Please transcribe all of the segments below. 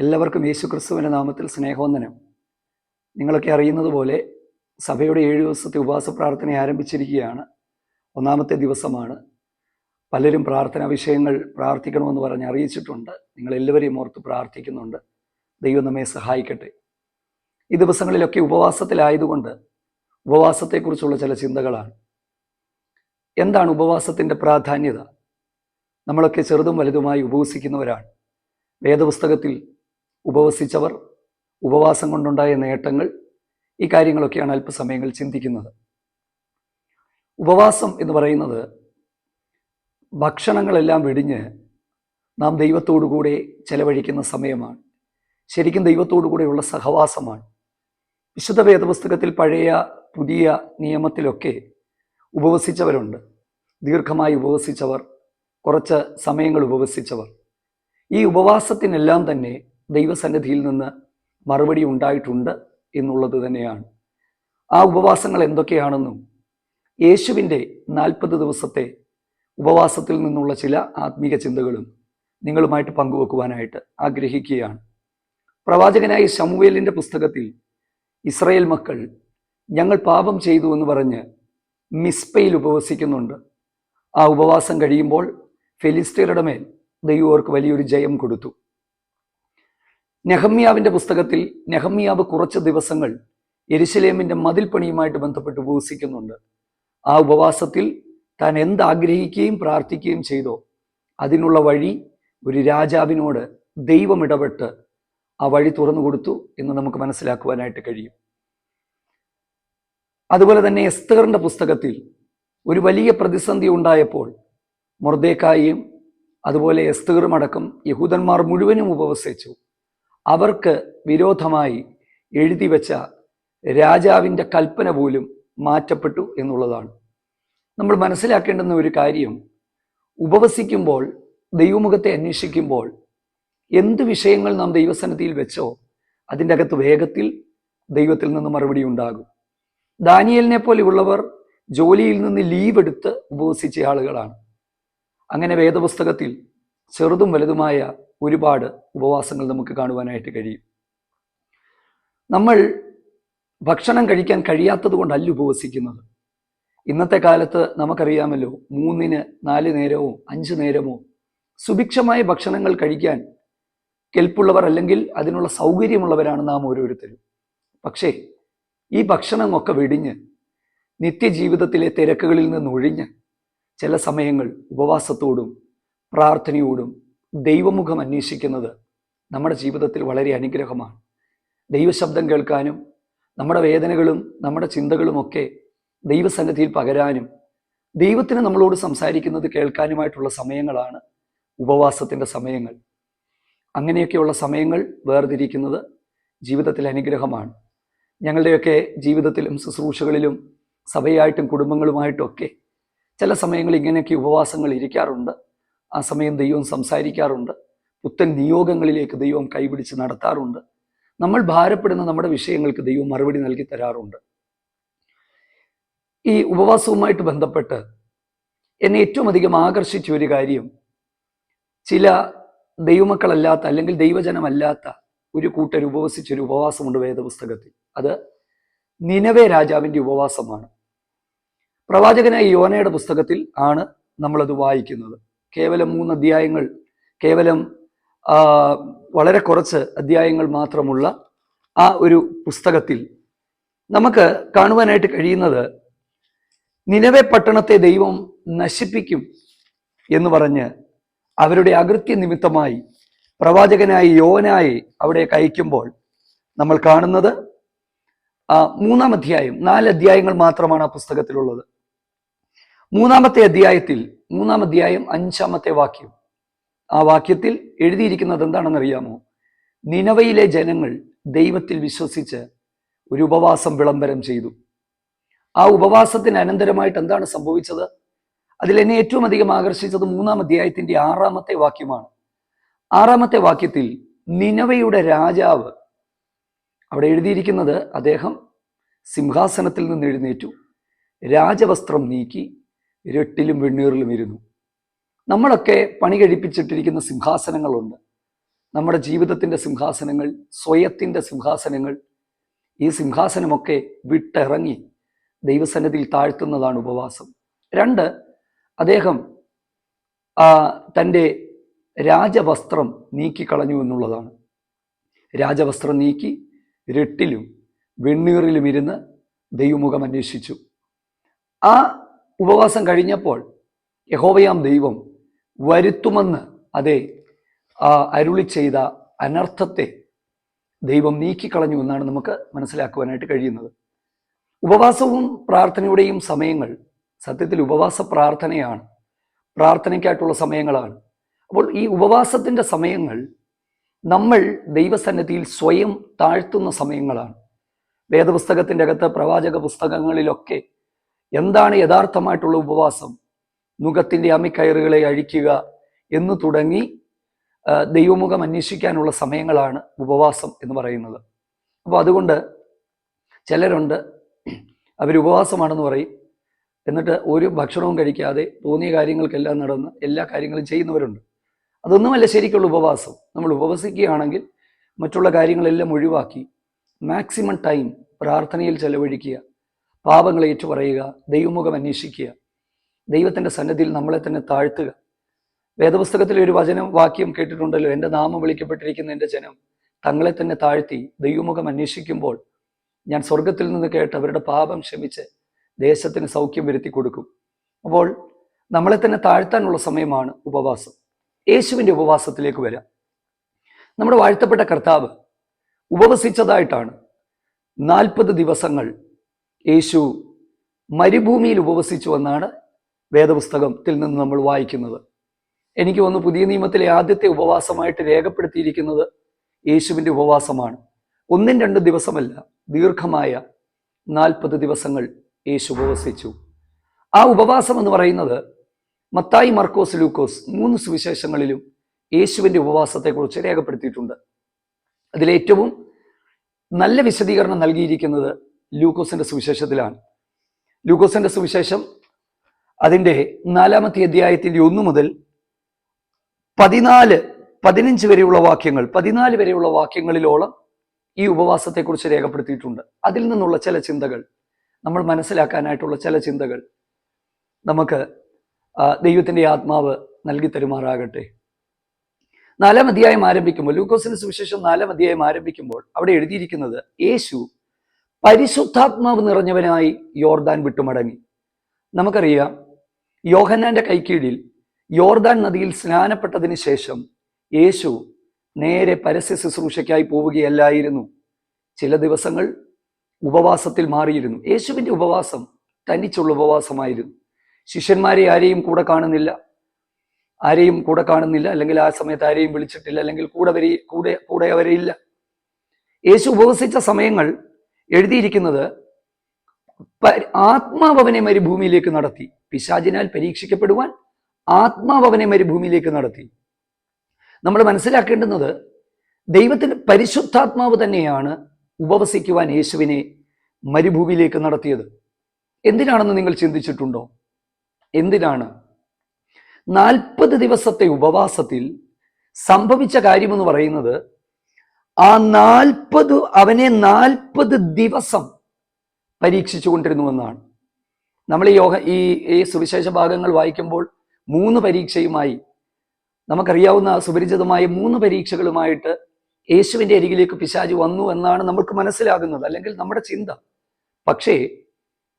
എല്ലാവർക്കും യേശു ക്രിസ്തുവിന്റെ നാമത്തിൽ സ്നേഹവന്ദനം. നിങ്ങളൊക്കെ അറിയുന്നത് പോലെ സഭയുടെ ഏഴ് ദിവസത്തെ ഉപവാസ പ്രാർത്ഥന ആരംഭിച്ചിരിക്കുകയാണ്. ഒന്നാമത്തെ ദിവസമാണ്. പലരും പ്രാർത്ഥനാ വിഷയങ്ങൾ പ്രാർത്ഥിക്കണമെന്ന് പറഞ്ഞ് അറിയിച്ചിട്ടുണ്ട്. നിങ്ങളെല്ലാവരെയും ഓർത്ത് പ്രാർത്ഥിക്കുന്നുണ്ട്. ദൈവം നമ്മെ സഹായിക്കട്ടെ. ഈ ദിവസങ്ങളിലൊക്കെ ഉപവാസത്തിലായതുകൊണ്ട് ഉപവാസത്തെക്കുറിച്ചുള്ള ചില ചിന്തകളാണ്. എന്താണ് ഉപവാസത്തിന്റെ പ്രാധാന്യത? നമ്മളൊക്കെ ചെറുതും വലുതുമായി ഉപവസിക്കുന്നവരാണ് വേദപുസ്തകത്തിൽ ഉപവസിച്ചവർ ഉപവാസം കൊണ്ടുണ്ടായ നേട്ടങ്ങൾ ഈ കാര്യങ്ങളൊക്കെയാണ് അല്പസമയങ്ങൾ ചിന്തിക്കുന്നത്. ഉപവാസം എന്ന് പറയുന്നത് ഭക്ഷണങ്ങളെല്ലാം വെടിഞ്ഞ് നാം ദൈവത്തോടു കൂടെ ചെലവഴിക്കുന്ന സമയമാണ്. ശരിക്കും ദൈവത്തോടു കൂടെയുള്ള സഹവാസമാണ്. വിശുദ്ധ വേദപുസ്തകത്തിൽ പഴയ പുതിയ നിയമത്തിലൊക്കെ ഉപവസിച്ചവരുണ്ട്. ദീർഘമായി ഉപവസിച്ചവർ കുറച്ച് സമയങ്ങൾ ഉപവസിച്ചവർ. ഈ ഉപവാസത്തിനെല്ലാം തന്നെ ദൈവസന്നിധിയിൽ നിന്ന് മറുപടി ഉണ്ടായിട്ടുണ്ട് എന്നുള്ളത് തന്നെയാണ്. ആ ഉപവാസങ്ങൾ എന്തൊക്കെയാണെന്നും യേശുവിന്റെ നാൽപ്പത് ദിവസത്തെ ഉപവാസത്തിൽ നിന്നുള്ള ചില ആത്മീക ചിന്തകളും നിങ്ങളുമായിട്ട് പങ്കുവെക്കുവാനായിട്ട് ആഗ്രഹിക്കുകയാണ്. പ്രവാചകനായ ശമുവേലിന്റെ പുസ്തകത്തിൽ ഇസ്രയേൽ മക്കൾ ഞങ്ങൾ പാപം ചെയ്തു എന്ന് പറഞ്ഞ് മിസ്പയിൽ ഉപവസിക്കുന്നുണ്ട്. ആ ഉപവാസം കഴിയുമ്പോൾ ഫെലിസ്തീനയുടെ മേൽ വലിയൊരു ജയം കൊടുത്തു. നെഹമ്യാവിന്റെ പുസ്തകത്തിൽ നെഹമ്യാവ് കുറച്ച് ദിവസങ്ങൾ എരിശിലേമിന്റെ മതിൽ പണിയുമായിട്ട് ബന്ധപ്പെട്ട് ഉപവസിക്കുന്നുണ്ട്. ആ ഉപവാസത്തിൽ താൻ എന്താഗ്രഹിക്കുകയും പ്രാർത്ഥിക്കുകയും ചെയ്തോ അതിനുള്ള വഴി ഒരു രാജാവിനോട് ദൈവം ഇടപെട്ട് ആ വഴി തുറന്നു കൊടുത്തു എന്ന് നമുക്ക് മനസ്സിലാക്കുവാനായിട്ട് കഴിയും. അതുപോലെ തന്നെ എസ്തേറിന്റെ പുസ്തകത്തിൽ ഒരു വലിയ പ്രതിസന്ധി ഉണ്ടായപ്പോൾ മൊർദേക്കായും അതുപോലെ എസ്തകറും അടക്കം യഹൂദന്മാർ മുഴുവനും ഉപവസിച്ചു. അവർക്ക് വിരോധമായി എഴുതി വെച്ച രാജാവിന്റെ കൽപ്പന പോലും മാറ്റപ്പെട്ടു എന്നുള്ളതാണ്. നമ്മൾ മനസ്സിലാക്കേണ്ടുന്ന ഒരു കാര്യം ഉപവസിക്കുമ്പോൾ ദൈവമുഖത്തെ അന്വേഷിക്കുമ്പോൾ എന്ത് വിഷയങ്ങൾ നാം ദൈവസന്നിധിയിൽ വെച്ചോ അതിന്റെ അകത്ത് വേഗത്തിൽ ദൈവത്തിൽ നിന്ന് മറുപടി ഉണ്ടാകും. ദാനിയലിനെ പോലെയുള്ളവർ ജോലിയിൽ നിന്ന് ലീവ് എടുത്ത് ഉപവസിച്ച ആളുകളാണ്. അങ്ങനെ വേദപുസ്തകത്തിൽ ചെറുതും വലുതുമായ ഒരുപാട് ഉപവാസങ്ങൾ നമുക്ക് കാണുവാനായിട്ട് കഴിയും. നമ്മൾ ഭക്ഷണം കഴിക്കാൻ കഴിയാത്തത് കൊണ്ടല്ല ഉപവസിക്കുന്നത്. ഇന്നത്തെ കാലത്ത് നമുക്കറിയാമല്ലോ മൂന്നിന് നാല് നേരമോ അഞ്ച് നേരമോ സുഭിക്ഷമായ ഭക്ഷണങ്ങൾ കഴിക്കാൻ കെൽപ്പുള്ളവർ അല്ലെങ്കിൽ അതിനുള്ള സൗകര്യമുള്ളവരാണ് നാം ഓരോരുത്തരും. പക്ഷേ ഈ ഭക്ഷണമൊക്കെ വെടിഞ്ഞ് നിത്യജീവിതത്തിലെ തിരക്കുകളിൽ നിന്ന് ഒഴിഞ്ഞ് ചില സമയങ്ങൾ ഉപവാസത്തോടും പ്രാർത്ഥനയോടും ദൈവമുഖം അന്വേഷിക്കുന്നത് നമ്മുടെ ജീവിതത്തിൽ വളരെ അനുഗ്രഹമാണ്. ദൈവശബ്ദം കേൾക്കാനും നമ്മുടെ വേദനകളും നമ്മുടെ ചിന്തകളുമൊക്കെ ദൈവസന്നിധിയിൽ പകരാനും ദൈവത്തിന് നമ്മളോട് സംസാരിക്കുന്നത് കേൾക്കാനുമായിട്ടുള്ള സമയങ്ങളാണ് ഉപവാസത്തിന്റെ സമയങ്ങൾ. അങ്ങനെയൊക്കെയുള്ള സമയങ്ങൾ വേർതിരിക്കുന്നത് ജീവിതത്തിൽ അനുഗ്രഹമാണ്. ഞങ്ങളുടെയൊക്കെ ജീവിതത്തിലും ശുശ്രൂഷകളിലും സഭയായിട്ടും കുടുംബങ്ങളുമായിട്ടും ഒക്കെ ചില സമയങ്ങളിൽ ഇങ്ങനെയൊക്കെ ഉപവാസങ്ങൾ ഇരിക്കാറുണ്ട്. ആ സമയം ദൈവം സംസാരിക്കാറുണ്ട്. പുത്തൻ നിയോഗങ്ങളിലേക്ക് ദൈവം കൈപിടിച്ച് നടത്താറുണ്ട്. നമ്മൾ ഭാരപ്പെടുന്ന നമ്മുടെ വിഷയങ്ങൾക്ക് ദൈവം മറുപടി നൽകി തരാറുണ്ട്. ഈ ഉപവാസവുമായിട്ട് ബന്ധപ്പെട്ട് എന്നെ ഏറ്റവും അധികം ആകർഷിച്ച ഒരു കാര്യം ചില ദൈവമക്കളല്ലാത്ത അല്ലെങ്കിൽ ദൈവജനമല്ലാത്ത ഒരു കൂട്ടർ ഉപവസിച്ചൊരു ഉപവാസമുണ്ട് വേദപുസ്തകത്തിൽ. അത് നിനവേ രാജാവിന്റെ ഉപവാസമാണ്. പ്രവാചകനായ യോനയുടെ പുസ്തകത്തിൽ ആണ് നമ്മളത് വായിക്കുന്നത്. കേവലം മൂന്ന് അധ്യായങ്ങൾ കേവലം വളരെ കുറച്ച് അധ്യായങ്ങൾ മാത്രമുള്ള ആ ഒരു പുസ്തകത്തിൽ നമുക്ക് കാണുവാനായിട്ട് കഴിയുന്നത് നിലവെ പട്ടണത്തെ ദൈവം നശിപ്പിക്കും എന്ന് പറഞ്ഞ് അവരുടെ അകൃത്യ നിമിത്തമായി പ്രവാചകനായ യോനായി അവിടെ അയക്കുമ്പോൾ നമ്മൾ കാണുന്നത് മൂന്നാം അധ്യായം നാല് അധ്യായങ്ങൾ മാത്രമാണ് ആ പുസ്തകത്തിലുള്ളത്. മൂന്നാമത്തെ അധ്യായത്തിൽ മൂന്നാം അധ്യായം അഞ്ചാമത്തെ വാക്യം. ആ വാക്യത്തിൽ എഴുതിയിരിക്കുന്നത് എന്താണെന്നറിയാമോ? നിനവയിലെ ജനങ്ങൾ ദൈവത്തിൽ വിശ്വസിച്ച് ഒരു ഉപവാസം വിളംബരം ചെയ്തു. ആ ഉപവാസത്തിന് അനന്തരമായിട്ട് എന്താണ് സംഭവിച്ചത്? അതിൽ എന്നെ ഏറ്റവും അധികം ആകർഷിച്ചത് മൂന്നാം അധ്യായത്തിന്റെ ആറാമത്തെ വാക്യമാണ്. ആറാമത്തെ വാക്യത്തിൽ നിനവയുടെ രാജാവ് അവിടെ എഴുതിയിരിക്കുന്നത് അദ്ദേഹം സിംഹാസനത്തിൽ നിന്ന് എഴുന്നേറ്റു. രാജവസ്ത്രം നീക്കി രട്ടിലും വെണ്ണീറിലും ഇരുന്നു. നമ്മളൊക്കെ പണി കഴിപ്പിച്ചിട്ടിരിക്കുന്ന സിംഹാസനങ്ങളുണ്ട്. നമ്മുടെ ജീവിതത്തിന്റെ സിംഹാസനങ്ങൾ സ്വയത്തിന്റെ സിംഹാസനങ്ങൾ ഈ സിംഹാസനമൊക്കെ വിട്ടിറങ്ങി ദൈവസന്നിധിയിൽ താഴ്ത്തുന്നതാണ് ഉപവാസം. രണ്ട് അദ്ദേഹം തന്റെ രാജവസ്ത്രം നീക്കിക്കളഞ്ഞു എന്നുള്ളതാണ്. രാജവസ്ത്രം നീക്കി രട്ടിലും വെണ്ണീറിലും ഇരുന്ന് ദൈവമുഖം അന്വേഷിച്ചു. ആ ഉപവാസം കഴിഞ്ഞപ്പോൾ യഹോവയാം ദൈവം വരുത്തുമെന്ന് അതെ അരുളി ചെയ്ത അനർത്ഥത്തെ ദൈവം നീക്കിക്കളഞ്ഞു എന്നാണ് നമുക്ക് മനസ്സിലാക്കുവാനായിട്ട് കഴിയുന്നത്. ഉപവാസവും പ്രാർത്ഥനയുടെയും സമയങ്ങൾ സത്യത്തിൽ ഉപവാസ പ്രാർത്ഥനയാണ്. പ്രാർത്ഥനയ്ക്കായിട്ടുള്ള സമയങ്ങളാണ്. അപ്പോൾ ഈ ഉപവാസത്തിന്റെ സമയങ്ങൾ നമ്മൾ ദൈവസന്നിധിയിൽ സ്വയം താഴ്ത്തുന്ന സമയങ്ങളാണ്. വേദപുസ്തകത്തിന്റെ അകത്ത് പ്രവാചക പുസ്തകങ്ങളിലൊക്കെ എന്താണ് യഥാർത്ഥമായിട്ടുള്ള ഉപവാസം? നുഖത്തിന്റെ അമിക്കയറുകളെ അഴിക്കുക എന്ന് തുടങ്ങി ദൈവമുഖം അന്വേഷിക്കാനുള്ള സമയങ്ങളാണ് ഉപവാസം എന്ന് പറയുന്നത്. അപ്പോൾ അതുകൊണ്ട് ചിലരുണ്ട് അവർ ഉപവാസമാണെന്ന് പറയും. എന്നിട്ട് ഒരു ഭക്ഷണവും കഴിക്കാതെ തോന്നിയ കാര്യങ്ങൾക്കെല്ലാം നടന്ന് എല്ലാ കാര്യങ്ങളും ചെയ്യുന്നവരുണ്ട്. അതൊന്നുമല്ല ശരിക്കുള്ള ഉപവാസം. നമ്മൾ ഉപവസിക്കുകയാണെങ്കിൽ മറ്റുള്ള കാര്യങ്ങളെല്ലാം ഒഴിവാക്കി മാക്സിമം ടൈം പ്രാർത്ഥനയിൽ ചെലവഴിക്കുക പാപങ്ങളെ ഏറ്റുപറയുക ദൈവമുഖം അന്വേഷിക്കുക ദൈവത്തിന്റെ സന്നദ്ധിയിൽ നമ്മളെ തന്നെ താഴ്ത്തുക. വേദപുസ്തകത്തിൽ ഒരു വചനം വാക്യം കേട്ടിട്ടുണ്ടല്ലോ എന്റെ നാമം വിളിക്കപ്പെട്ടിരിക്കുന്ന എന്റെ ജനം തങ്ങളെ തന്നെ താഴ്ത്തി ദൈവമുഖം അന്വേഷിക്കുമ്പോൾ ഞാൻ സ്വർഗത്തിൽ നിന്ന് കേട്ട് അവരുടെ പാപം ക്ഷമിച്ച് ദേശത്തിന് സൗഖ്യം വരുത്തി കൊടുക്കും. അപ്പോൾ നമ്മളെ തന്നെ താഴ്ത്താനുള്ള സമയമാണ് ഉപവാസം. യേശുവിന്റെ ഉപവാസത്തിലേക്ക് വരാം. നമ്മുടെ വാഴ്ത്തപ്പെട്ട കർത്താവ് ഉപവസിച്ചതായിട്ടാണ് നാൽപ്പത് ദിവസങ്ങൾ യേശു മരുഭൂമിയിൽ ഉപവസിച്ചു എന്നാണ് വേദപുസ്തകത്തിൽ നിന്ന് നമ്മൾ വായിക്കുന്നത്. എനിക്ക് വന്ന് പുതിയ നിയമത്തിലെ ആദ്യത്തെ ഉപവാസമായിട്ട് രേഖപ്പെടുത്തിയിരിക്കുന്നത് യേശുവിന്റെ ഉപവാസമാണ്. ഒന്നും രണ്ട് ദിവസമല്ല ദീർഘമായ നാൽപ്പത് ദിവസങ്ങൾ യേശു ഉപവസിച്ചു. ആ ഉപവാസം എന്ന് പറയുന്നത് മത്തായി മർക്കോസ് ലൂക്കോസ് മൂന്ന് സുവിശേഷങ്ങളിലും യേശുവിന്റെ ഉപവാസത്തെക്കുറിച്ച് രേഖപ്പെടുത്തിയിട്ടുണ്ട്. അതിലേറ്റവും നല്ല വിശദീകരണം നൽകിയിരിക്കുന്നത് ലൂക്കോസിന്റെ സുവിശേഷത്തിലാണ്. ലൂക്കോസിന്റെ സുവിശേഷം അതിന്റെ നാലാമത്തെ അധ്യായത്തിന്റെ ഒന്ന് മുതൽ പതിനാല് പതിനഞ്ച് വരെയുള്ള വാക്യങ്ങൾ പതിനാല് വരെയുള്ള വാക്യങ്ങളിലോളം ഈ ഉപവാസത്തെക്കുറിച്ച് രേഖപ്പെടുത്തിയിട്ടുണ്ട്. അതിൽ നിന്നുള്ള ചില ചിന്തകൾ നമ്മൾ മനസ്സിലാക്കാനായിട്ടുള്ള ചില ചിന്തകൾ നമുക്ക് ദൈവത്തിന്റെ ആത്മാവ് നൽകി തരുമാറാകട്ടെ. നാലാം അധ്യായം ആരംഭിക്കുമ്പോൾ ലൂക്കോസിന്റെ സുവിശേഷം നാലാം അധ്യായം ആരംഭിക്കുമ്പോൾ അവിടെ എഴുതിയിരിക്കുന്നത് യേശു പരിശുദ്ധാത്മാവ് നിറഞ്ഞവനായി യോർദാൻ വിട്ടുമടങ്ങി. നമുക്കറിയാം യോഹന്നാന്റെ കൈക്കീഴിൽ യോർദാൻ നദിയിൽ സ്നാനപ്പെട്ടതിന് ശേഷം യേശു നേരെ പരസ്യ ശുശ്രൂഷയ്ക്കായി പോവുകയല്ലായിരുന്നു. ചില ദിവസങ്ങൾ ഉപവാസത്തിൽ മാറിയിരുന്നു. യേശുവിന്റെ ഉപവാസം തനിച്ചുള്ള ഉപവാസമായിരുന്നു. ശിഷ്യന്മാരെ ആരെയും കൂടെ കാണുന്നില്ല. ആരെയും കൂടെ കാണുന്നില്ല. അല്ലെങ്കിൽ ആ സമയത്ത് ആരെയും വിളിച്ചിട്ടില്ല. അല്ലെങ്കിൽ കൂടെ വരെ കൂടെ കൂടെ അവരെ ഇല്ല. യേശു ഉപവസിച്ച സമയങ്ങൾ എഴുതിയിരിക്കുന്നത് പ- ആത്മാവ് മരുഭൂമിയിലേക്ക് നടത്തി. പിശാചിനാൽ പരീക്ഷിക്കപ്പെടുവാൻ ആത്മാവ് അവനെ മരുഭൂമിയിലേക്ക് നടത്തി. നമ്മൾ മനസ്സിലാക്കേണ്ടുന്നത് ദൈവത്തിന് പരിശുദ്ധാത്മാവ് തന്നെയാണ് ഉപവസിക്കുവാൻ യേശുവിനെ മരുഭൂമിയിലേക്ക് നടത്തിയത്. എന്തിനാണെന്ന് നിങ്ങൾ ചിന്തിച്ചിട്ടുണ്ടോ? എന്തിനാണ്? നാൽപ്പത് ദിവസത്തെ ഉപവാസത്തിൽ സംഭവിച്ച കാര്യമെന്ന് പറയുന്നത് ആ നാൽപ്പത് അവനെ നാൽപ്പത് ദിവസം പരീക്ഷിച്ചു കൊണ്ടിരുന്നുവെന്നാണ് നമ്മൾ ഈ യോഗ ഈ ഈ സുവിശേഷ ഭാഗങ്ങൾ വായിക്കുമ്പോൾ മൂന്ന് പരീക്ഷയുമായി നമുക്കറിയാവുന്ന സുപരിചിതമായ മൂന്ന് പരീക്ഷകളുമായിട്ട് യേശുവിന്റെ അരികിലേക്ക് പിശാജ് വന്നു എന്നാണ് നമുക്ക് മനസ്സിലാകുന്നത് അല്ലെങ്കിൽ നമ്മുടെ ചിന്ത. പക്ഷേ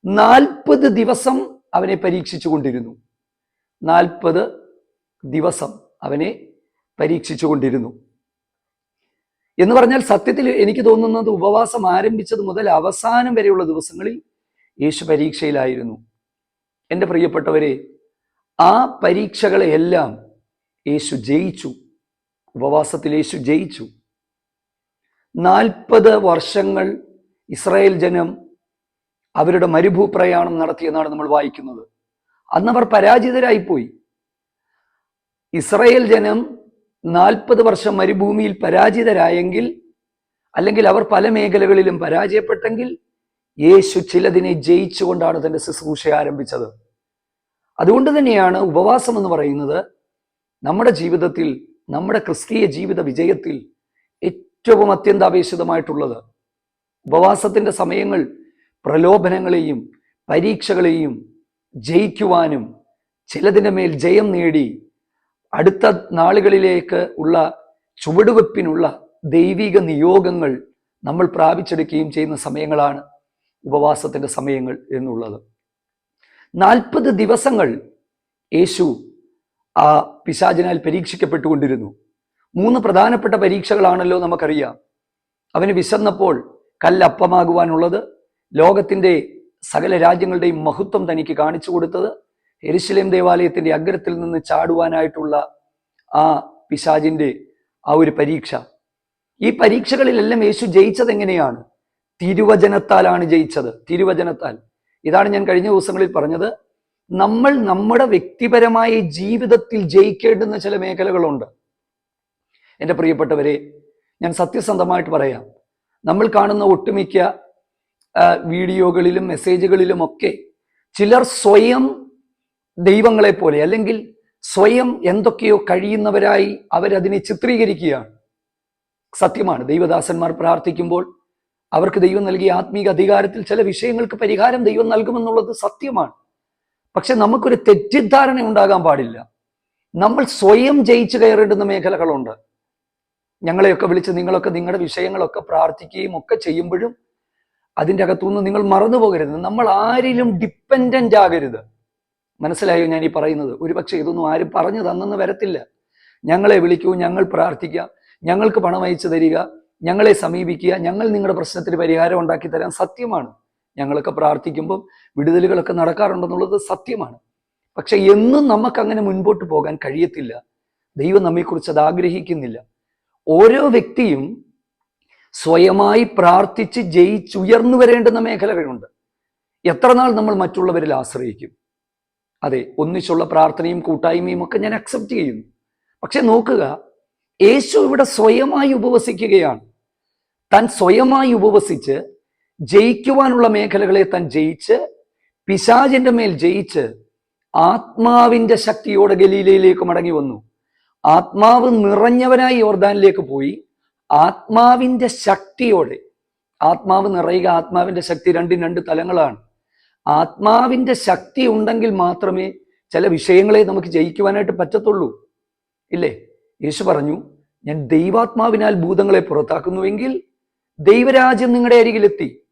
നാൽപ്പത് ദിവസം അവനെ പരീക്ഷിച്ചു കൊണ്ടിരുന്നു നാൽപ്പത് ദിവസം അവനെ പരീക്ഷിച്ചു കൊണ്ടിരുന്നു എന്ന് പറഞ്ഞാൽ സത്യത്തിൽ എനിക്ക് തോന്നുന്നത് ഉപവാസം ആരംഭിച്ചത് മുതൽ അവസാനം വരെയുള്ള ദിവസങ്ങളിൽ യേശു പരീക്ഷയിലായിരുന്നു. എന്റെ പ്രിയപ്പെട്ടവരെ ആ പരീക്ഷകളെയെല്ലാം യേശു ജയിച്ചു. ഉപവാസത്തിൽ യേശു ജയിച്ചു. നാൽപ്പത് വർഷങ്ങൾ ഇസ്രായേൽ ജനം അവരുടെ മരുഭൂപ്രയാണം നടത്തിയെന്നാണ് നമ്മൾ വായിക്കുന്നത്. അന്നവർ പരാജിതരായിപ്പോയി. ഇസ്രായേൽ ജനം നാൽപ്പത് വർഷം മരുഭൂമിയിൽ പരാജിതരായെങ്കിൽ അല്ലെങ്കിൽ അവർ പല മേഖലകളിലും പരാജയപ്പെട്ടെങ്കിൽ യേശു ചിലതിനെ ജയിച്ചുകൊണ്ടാണ് തന്റെ ശുശ്രൂഷ ആരംഭിച്ചത്. അതുകൊണ്ട് തന്നെയാണ് ഉപവാസം എന്ന് പറയുന്നത് നമ്മുടെ ജീവിതത്തിൽ നമ്മുടെ ക്രിസ്തീയ ജീവിത വിജയത്തിൽ ഏറ്റവും അത്യന്താപേക്ഷിതമായിട്ടുള്ളത്. ഉപവാസത്തിന്റെ സമയങ്ങൾ പ്രലോഭനങ്ങളെയും പരീക്ഷകളെയും ജയിക്കുവാനും ചിലതിന്റെ മേൽ ജയം നേടി അടുത്ത നാളുകളിലേക്ക് ഉള്ള ചുവടുവെപ്പിനുള്ള ദൈവിക നിയോഗങ്ങൾ നമ്മൾ പ്രാപിച്ചെടുക്കുകയും ചെയ്യുന്ന സമയങ്ങളാണ് ഉപവാസത്തിന്റെ സമയങ്ങൾ എന്നുള്ളത്. നാൽപ്പത് ദിവസങ്ങൾ യേശു ആ പിശാചിനാൽ പരീക്ഷിക്കപ്പെട്ടുകൊണ്ടിരുന്നു. മൂന്ന് പ്രധാനപ്പെട്ട പരീക്ഷകളാണല്ലോ നമുക്കറിയാം. അവന് വിശന്നപ്പോൾ കല്ലപ്പമാകുവാനുള്ളത് ലോകത്തിന്റെ സകല രാജ്യങ്ങളുടെയും മഹത്വം തനിക്ക് കാണിച്ചു കൊടുത്തത് എരുശലേം ദേവാലയത്തിന്റെ അഗ്രത്തിൽ നിന്ന് ചാടുവാനായിട്ടുള്ള ആ പിശാജിന്റെ ആ ഒരു പരീക്ഷ. ഈ പരീക്ഷകളിലെല്ലാം യേശു ജയിച്ചത് എങ്ങനെയാണ്? തിരുവചനത്താലാണ് ജയിച്ചത്. തിരുവചനത്താൽ. ഇതാണ് ഞാൻ കഴിഞ്ഞ ദിവസങ്ങളിൽ പറഞ്ഞത്. നമ്മൾ നമ്മുടെ വ്യക്തിപരമായ ജീവിതത്തിൽ ജയിക്കേണ്ടുന്ന ചില മേഖലകളുണ്ട്. എന്റെ പ്രിയപ്പെട്ടവരെ ഞാൻ സത്യസന്ധമായിട്ട് പറയാം. നമ്മൾ കാണുന്ന ഒട്ടുമിക്ക വീഡിയോകളിലും മെസ്സേജുകളിലും ഒക്കെ ചിലർ സ്വയം ദൈവങ്ങളെ പോലെ അല്ലെങ്കിൽ സ്വയം എന്തൊക്കെയോ കഴിയുന്നവരായി അവരതിനെ ചിത്രീകരിക്കുകയാണ്. സത്യമാണ് ദൈവദാസന്മാർ പ്രാർത്ഥിക്കുമ്പോൾ അവർക്ക് ദൈവം നൽകിയ ആത്മീക അധികാരത്തിൽ ചില വിഷയങ്ങൾക്ക് പരിഹാരം ദൈവം നൽകുമെന്നുള്ളത് സത്യമാണ്. പക്ഷെ നമുക്കൊരു തെറ്റിദ്ധാരണ ഉണ്ടാകാൻ പാടില്ല. നമ്മൾ സ്വയം ജയിച്ചു കയറേണ്ടുന്ന മേഖലകളുണ്ട്. ഞങ്ങളെയൊക്കെ വിളിച്ച് നിങ്ങളൊക്കെ നിങ്ങളുടെ വിഷയങ്ങളൊക്കെ പ്രാർത്ഥിക്കുകയും ഒക്കെ ചെയ്യുമ്പോഴും അതിന്റെ അകത്തുനിന്ന് നിങ്ങൾ മറന്നു പോകരുത് നമ്മൾ ആരിലും ഡിപ്പെൻഡന്റ് ആകരുത്. മനസ്സിലായോ ഞാൻ ഈ പറയുന്നത്? ഒരുപക്ഷെ ഇതൊന്നും ആരും പറഞ്ഞു തന്നെന്ന് വരത്തില്ല. ഞങ്ങളെ വിളിക്കൂ ഞങ്ങൾ പ്രാർത്ഥിക്കാം ഞങ്ങൾക്ക് പണം അയച്ചു തരിക ഞങ്ങളെ സമീപിക്കുക ഞങ്ങൾ നിങ്ങളുടെ പ്രശ്നത്തിന് പരിഹാരം ഉണ്ടാക്കി തരാൻ സത്യമാണ്. ഞങ്ങളൊക്കെ പ്രാർത്ഥിക്കുമ്പോൾ വിടുതലുകളൊക്കെ നടക്കാറുണ്ടെന്നുള്ളത് സത്യമാണ്. പക്ഷെ എന്നും നമുക്ക് അങ്ങനെ മുൻപോട്ട് പോകാൻ കഴിയത്തില്ല. ദൈവം നമ്മെക്കുറിച്ച് അത് ആഗ്രഹിക്കുന്നില്ല. ഓരോ വ്യക്തിയും സ്വയമായി പ്രാർത്ഥിച്ച് ജയിച്ചുയർന്നു വരേണ്ടുന്ന മേഖലകളുണ്ട്. എത്ര നാൾ നമ്മൾ മറ്റുള്ളവരിൽ ആശ്രയിക്കും? അതെ ഒന്നിച്ചുള്ള പ്രാർത്ഥനയും കൂട്ടായ്മയും ഒക്കെ ഞാൻ അക്സെപ്റ്റ് ചെയ്യുന്നു. പക്ഷെ നോക്കുക യേശു ഇവിടെ സ്വയമായി ഉപവസിക്കുകയാണ്. താൻ സ്വയമായി ഉപവസിച്ച് ജയിക്കുവാനുള്ള മേഖലകളെ താൻ ജയിച്ച് പിശാചിന്റെ മേൽ ജയിച്ച് ആത്മാവിന്റെ ശക്തിയോടെ ഗലീലയിലേക്ക് മടങ്ങി വന്നു. ആത്മാവ് നിറഞ്ഞവനായി യോർദാനിലേക്ക് പോയി. ആത്മാവിന്റെ ശക്തിയോടെ ആത്മാവ് നിറയുക ആത്മാവിന്റെ ശക്തി രണ്ടും രണ്ട് തലങ്ങളാണ്. ആത്മാവിന്റെ ശക്തി ഉണ്ടെങ്കിൽ മാത്രമേ ചില വിഷയങ്ങളെ നമുക്ക് ജയിക്കുവാനായിട്ട് പറ്റത്തുള്ളൂ. ഇല്ലേ? യേശു പറഞ്ഞു ഞാൻ ദൈവാത്മാവിനാൽ ഭൂതങ്ങളെ പുറത്താക്കുന്നുവെങ്കിൽ ദൈവരാജ്യം നിങ്ങളുടെ അരികിലെത്തി.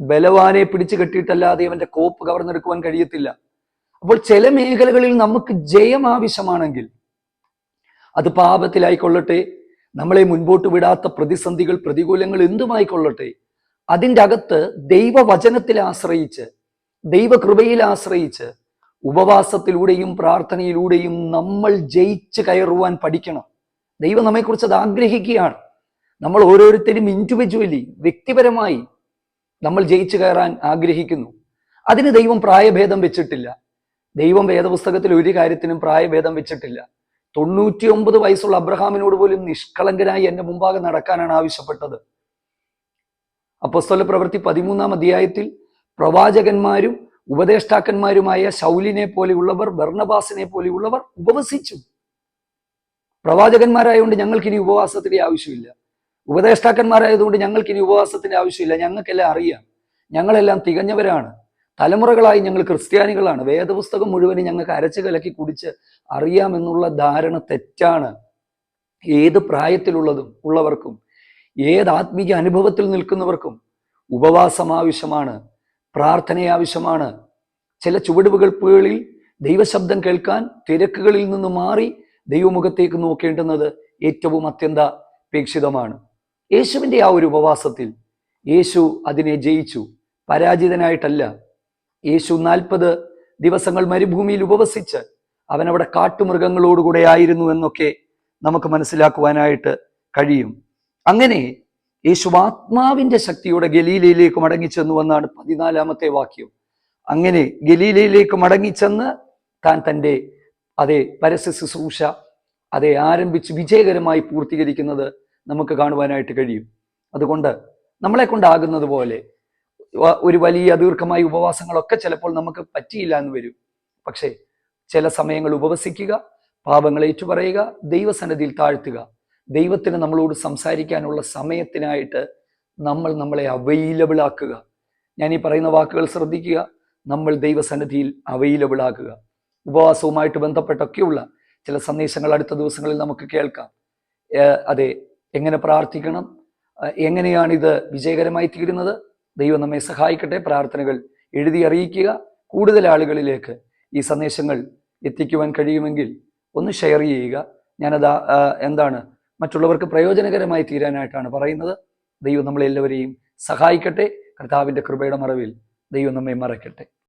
ബലവാനെ പിടിച്ചു കെട്ടിയിട്ടല്ലാതെ അവന്റെ കോപ്പ് കവർന്നെടുക്കുവാൻ കഴിയത്തില്ല. അപ്പോൾ ചില മേഖലകളിൽ നമുക്ക് ജയം ആവശ്യമാണെങ്കിൽ അത് പാപത്തിലായിക്കൊള്ളട്ടെ നമ്മളെ മുൻപോട്ട് വിടാത്ത പ്രതിസന്ധികൾ പ്രതികൂലങ്ങൾ എന്തുമായിക്കൊള്ളട്ടെ അതിന്റെ അകത്ത് ദൈവവചനത്തിൽ ആശ്രയിച്ച് ദൈവകൃപയിൽ ആശ്രയിച്ച് ഉപവാസത്തിലൂടെയും പ്രാർത്ഥനയിലൂടെയും നമ്മൾ ജയിച്ച് കയറുവാൻ പഠിക്കണം. ദൈവം നമ്മെക്കുറിച്ച് അത് ആഗ്രഹിക്കുകയാണ്. നമ്മൾ ഓരോരുത്തരും ഇൻഡിവിജ്വലി വ്യക്തിപരമായി നമ്മൾ ജയിച്ചു കയറാൻ ആഗ്രഹിക്കുന്നു. അതിന് ദൈവം പ്രായഭേദം വെച്ചിട്ടില്ല. ദൈവം വേദപുസ്തകത്തിൽ ഒരു കാര്യത്തിനും പ്രായഭേദം വെച്ചിട്ടില്ല. തൊണ്ണൂറ്റി ഒമ്പത് വയസ്സുള്ള അബ്രഹാമിനോട് പോലും നിഷ്കളങ്കനായി എന്റെ മുമ്പാകെ നടക്കാനാണ് ആവശ്യപ്പെട്ടത്. അപ്പസ്തല പ്രവൃത്തി പതിമൂന്നാം അധ്യായത്തിൽ പ്രവാചകന്മാരും ഉപദേഷ്ടാക്കന്മാരുമായ ശൗലിനെ പോലെയുള്ളവർ ബർണബാസിനെ പോലെയുള്ളവർ ഉപവസിച്ചു. പ്രവാചകന്മാരായതുകൊണ്ട് ഞങ്ങൾക്ക് ഇനി ഉപവാസത്തിന്റെ ആവശ്യമില്ല. ഉപദേഷ്ടാക്കന്മാരായതുകൊണ്ട് ഞങ്ങൾക്ക് ഇനി ഉപവാസത്തിന്റെ ആവശ്യമില്ല. ഞങ്ങൾക്കെല്ലാം അറിയാം. ഞങ്ങളെല്ലാം തികഞ്ഞവരാണ്. തലമുറകളായി ഞങ്ങൾ ക്രിസ്ത്യാനികളാണ്. വേദപുസ്തകം മുഴുവനും ഞങ്ങൾക്ക് അരച്ചു കലക്കി കുടിച്ച് അറിയാമെന്നുള്ള ധാരണ തെറ്റാണ്. ഏത് പ്രായത്തിലുള്ളതും ഉള്ളവർക്കും ഏത് ആത്മീയ അനുഭവത്തിൽ നിൽക്കുന്നവർക്കും ഉപവാസം ആവശ്യമാണ്. പ്രാർത്ഥന ആവശ്യമാണ്. ചില ചുവടുവകൾപ്പുകളിൽ ദൈവശബ്ദം കേൾക്കാൻ തിരക്കുകളിൽ നിന്ന് മാറി ദൈവമുഖത്തേക്ക് നോക്കേണ്ടുന്നത് ഏറ്റവും അത്യന്താപേക്ഷിതമാണ്. യേശുവിന്റെ ആ ഒരു ഉപവാസത്തിൽ യേശു അതിനെ ജയിച്ചു. പരാജിതനായിട്ടല്ല. യേശു നാൽപ്പത് ദിവസങ്ങൾ മരുഭൂമിയിൽ ഉപവസിച്ച് അവൻ അവിടെ കാട്ടുമൃഗങ്ങളോടുകൂടെ ആയിരുന്നു എന്നൊക്കെ നമുക്ക് മനസ്സിലാക്കുവാനായിട്ട് കഴിയും. അങ്ങനെ യേശു ആത്മാവിന്റെ ശക്തിയോടെ ഗലീലയിലേക്ക് മടങ്ങിച്ചെന്നു എന്നാണ് പതിനാലാമത്തെ വാക്യം. അങ്ങനെ ഗലീലയിലേക്ക് മടങ്ങിച്ചെന്ന് താൻ തന്റെ അതെ പരസ്യ ശുശ്രൂഷ അതെ ആരംഭിച്ച് വിജയകരമായി പൂർത്തീകരിക്കുന്നത് നമുക്ക് കാണുവാനായിട്ട് കഴിയും. അതുകൊണ്ട് നമ്മളെ കൊണ്ടാകുന്നത് പോലെ ഒരു വലിയ ദീർഘമായ ഉപവാസങ്ങളൊക്കെ ചിലപ്പോൾ നമുക്ക് പറ്റിയില്ല എന്ന് വരും. പക്ഷേ ചില സമയങ്ങൾ ഉപവസിക്കുക പാപങ്ങൾ ഏറ്റുപറയുക ദൈവസന്നിധിയിൽ താഴ്ത്തുക ദൈവത്തിന് നമ്മളോട് സംസാരിക്കാനുള്ള സമയത്തിനായിട്ട് നമ്മൾ നമ്മളെ അവൈലബിൾ ആക്കുക. ഞാൻ ഈ പറയുന്ന വാക്കുകൾ ശ്രദ്ധിക്കുക. നമ്മൾ ദൈവസന്നിധിയിൽ അവൈലബിൾ ആക്കുക. ഉപവാസവുമായിട്ട് ബന്ധപ്പെട്ടൊക്കെയുള്ള ചില സന്ദേശങ്ങൾ അടുത്ത ദിവസങ്ങളിൽ നമുക്ക് കേൾക്കാം. അതെ എങ്ങനെ പ്രാർത്ഥിക്കണം? എങ്ങനെയാണിത് വിജയകരമായി തീരുന്നത്? ദൈവം നമ്മെ സഹായിക്കട്ടെ. പ്രാർത്ഥനകൾ എഴുതി അറിയിക്കുക. കൂടുതൽ ആളുകളിലേക്ക് ഈ സന്ദേശങ്ങൾ എത്തിക്കുവാൻ കഴിയുമെങ്കിൽ ഒന്ന് ഷെയർ ചെയ്യുക. ഞാനത് എന്താണ് മറ്റുള്ളവർക്ക് പ്രയോജനകരമായി തീരാനായിട്ടാണ് പറയുന്നത്. ദൈവം നമ്മളെല്ലാവരെയും സഹായിക്കട്ടെ. കർത്താവിന്റെ കൃപയുടെ മറവിൽ ദൈവം നമ്മെ മറക്കട്ടെ